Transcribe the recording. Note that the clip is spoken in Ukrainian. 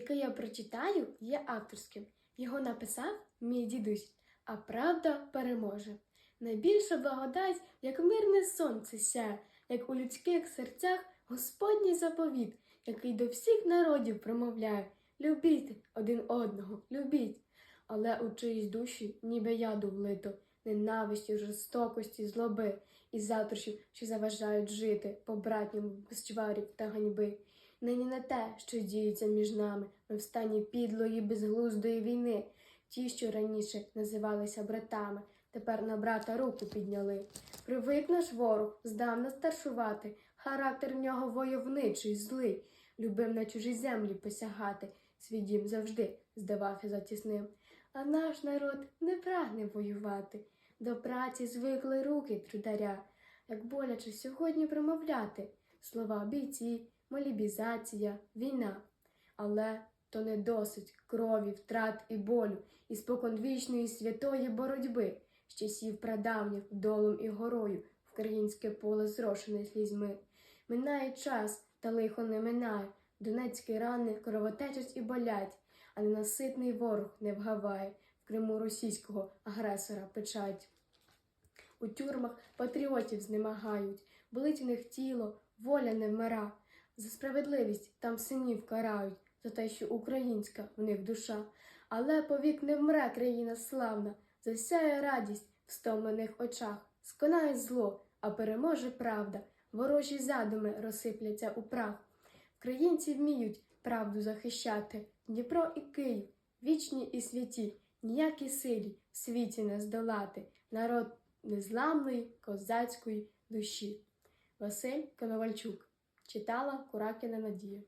яке я прочитаю, є авторським. Його написав мій дідусь, а правда переможе. Найбільша благодать, як мирне сонце сяє, як у людських серцях Господній заповіт, який до всіх народів промовляє Любіть один одного, любіть. Але у чиїсь душі ніби яду влито, ненависті, жорстокості, злоби і затрощів, що заважають жити по братньому без чварів та ганьби. Нині не те, що діється між нами, ми в стані підлої, безглуздої війни. Ті, що раніше називалися братами, тепер на брата руку підняли. Привик наш ворог здавна старшувати, характер в нього войовничий, злий, любив на чужі землі посягати, свій дім завжди здавався затісним. А наш народ не прагне воювати, до праці звикли руки трударя, як боляче сьогодні промовляти слова бійці, молібізація, війна. Але то не досить крові, втрат і болю, і споконвічної святої боротьби, з часів прадавніх долом і горою українське поле зрошене слізьми. Минає час, та лихо не минає, донецькі рани кровотечать і болять, а ненаситний ворог не вгаває в Криму російського агресора печать. У тюрмах патріотів знемагають, болить в них тіло, воля не вмира. За справедливість там синів карають, за те, що українська в них душа. Але повік не вмре країна славна, засяє радість в стомлених очах, сконає зло, а переможе правда, ворожі задуми розсипляться у прах. Українці вміють правду захищати, Дніпро і Київ, вічні і святі, ніякій силі в світі не здолати, народ незламної козацької душі. Василь Коновальчук читала Куракіна Надія.